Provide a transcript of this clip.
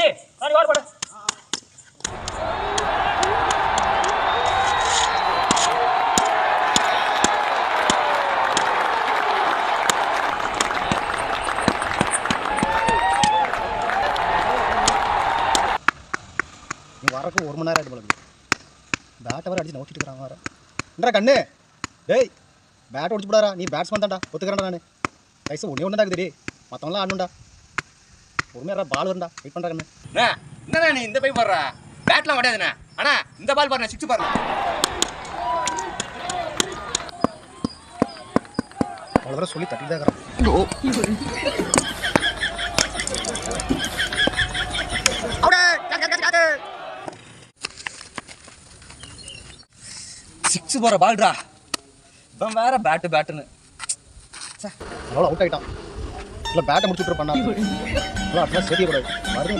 அடி அடி ஓட போடு. வரக்கு ஒரு மணி நேரம் ஆகிட்டு போல பேட்டை வர அடிச்சு நோக்கிட்டு இருக்கிறான் வர என்னடா கண்ணு? டேய் பேட் ஒடிச்சு போடாரா நீ பேட்ஸ்மேன் தான்டா. ஒத்துக்கிறேன்டா நான். கைஸ் ஒன்றே ஒன்று தான் தெரியும் மற்றவங்களாம் ஆடணும்டா. பொறுமையாக பால் வரும்டா. வெயிட் பண்ணுறா கண்ணு. அண்ணா, என்னண்ணா நீ இந்த பை போடுற பேட்லாம் கிடையாதுண்ணே. அண்ணா இந்த பால் பாருண்ணா சிக்ஸ் பாருண்ணா. அவ்வளோ தடவை சொல்லி தட்டிட்டு தான் சிக்ஸ் போற பால்டா இவன் வேற பேட்டு பேட்டுன்னு அவ்வளோ அவுட் ஆகிட்டான் இல்லை பேட்டை முடிச்சுட்டு பண்ணா இல்லை அப்படிலாம் சரியக்கூடாது மறுபடியும்